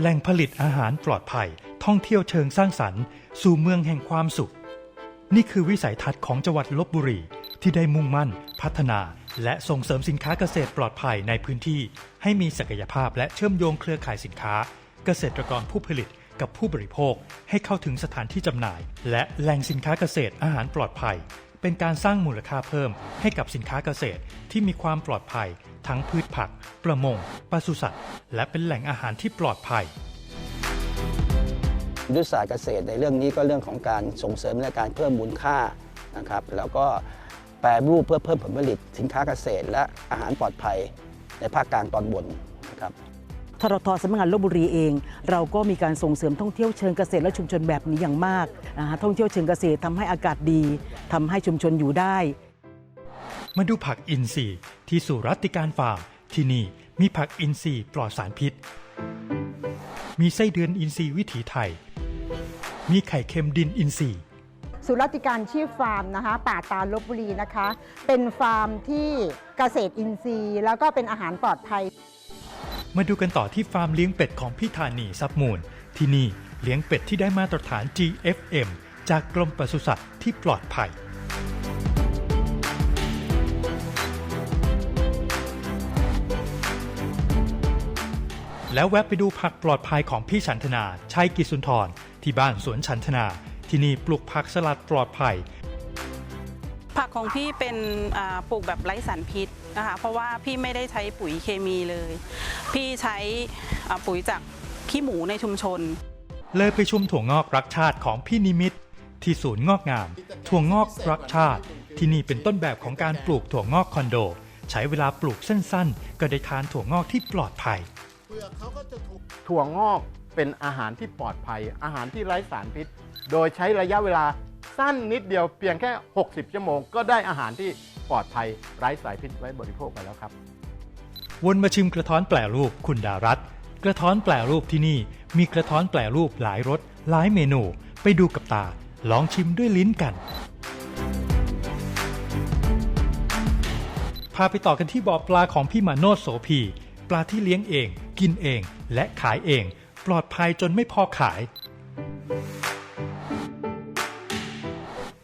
แหล่งผลิตอาหารปลอดภัย ท่องเที่ยวเชิงสร้างสรรค์ สู่เมืองแห่งความสุข นี่คือวิสัยทัศน์ของจังหวัดลบบุรี ที่ได้มุ่งมั่น พัฒนา และส่งเสริมสินค้าเกษตรปลอดภัยในพื้นที่ ให้มีศักยภาพและเชื่อมโยงเครือข่ายสินค้า เกษตรกรผู้ผลิตกับผู้บริโภค ให้เข้าถึงสถานที่จำหน่าย และแหล่งสินค้าเกษตรอาหารปลอดภัย เป็นการสร้างมูลค่าเพิ่มให้กับสินค้าเกษตรที่มีความปลอดภัย ทั้งพืชผัก ประมงปศุสัตว์ และเป็นแหล่งอาหารที่ปลอดภัยยุทธศาสตร์เกษตรในเรื่องนี้ก็เรื่องของการส่งเสริมและการเพิ่มมูลค่านะครับแล้วก็แปรรูปเพื่อเพิ่มผลผลิตสินค้าเกษตร และอาหารปลอดภัยในภาคกลางตอนบนนะครับ ทรทสำนักงานลบบุรีเอง เราก็มีการส่งเสริมท่องเที่ยวเชิงเกษตรและชุมชนแบบนี้อย่างมากนะฮะท่องเที่ยวเชิงเกษตรทำให้อากาศดีทำให้ชุมชนอยู่ได้ มาดูผักอินทรีย์ที่สุรัตติการฟาร์มที่นี่มีผักอินทรีย์ปลอดสารพิษ มีไส้เดือนอินทรีย์วิถีไทย มีไข่เค็มดินอินทรีย์สุรตติการชีพฟาร์มนะคะป่าตาลลบบุรีนะคะ เป็นฟาร์มที่เกษตรอินทรีย์ แล้วก็เป็นอาหารปลอดภัย มาดูกันต่อที่ฟาร์มเลี้ยงเป็ดของพี่ธานีซับมูล ที่นี่เลี้ยงเป็ดที่ได้มาตรฐาน GFM จากกรมปศุสัตว์ที่ปลอดภัย แล้วแวะไปดูผักปลอดภัยของพี่ฉันธนาชัยกิสุนทรที่บ้านสวนฉันธนา ที่นี่ปลูกผักสลัดปลอดภัย กของพี่เป็นอ่าปลูกแบบไร้สารพิษนะคะ เพราะว่าพี่ไม่ได้ใช้ปุ๋ยเคมีเลย พี่ใช้อ่าปุ๋ยจากขี้หมูในชุมชน เลยไปชมถั่วงอกรักชาติของพี่นิมิตรที่ศูนย์งอกงาม ถั่วงอกรักชาติ ที่นี่เป็นต้นแบบของการปลูกถั่วงอกคอนโด ใช้เวลาปลูกสั้นๆ ก็ได้ทานถั่วงอกที่ปลอดภัยถั่วงอกเป็นอาหารที่ปลอดภัย อาหารที่ไร้สารพิษ โดยใช้ระยะเวลา สั้นนิดเดียวเพียงแค่ 60 ชั่วโมง ก็ได้อาหารที่ปลอดภัยไร้สารพิษไว้บริโภคไปแล้วครับ วนมาชิมกระท้อนแปลรูปคุณดารัตกระท้อนแปลรูปที่นี่ มีกระท้อนแปลรูปหลายรสหลายเมนู ไปดูกับตา ลองชิมด้วยลิ้นกัน พาไปต่อกันที่บ่อปลาของพี่มาโนดโสพี ปลาที่เลี้ยงเอง กินเองและขายเอง ปลอดภัยจนไม่พอขาย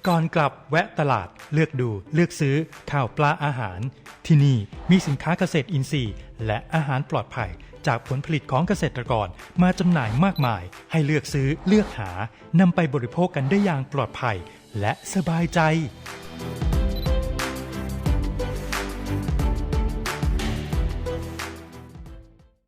ก่อนกลับแวะตลาดเลือกดูเลือกซื้อข้าวปลาอาหาร ที่นี่มีสินค้าเกษตรอินทรีย์ และอาหารปลอดภัย จากผลผลิตของเกษตรกรมาจำหน่ายมากมาย ให้เลือกซื้อเลือกหานำไปบริโภคกันได้อย่างปลอดภัย และสบายใจ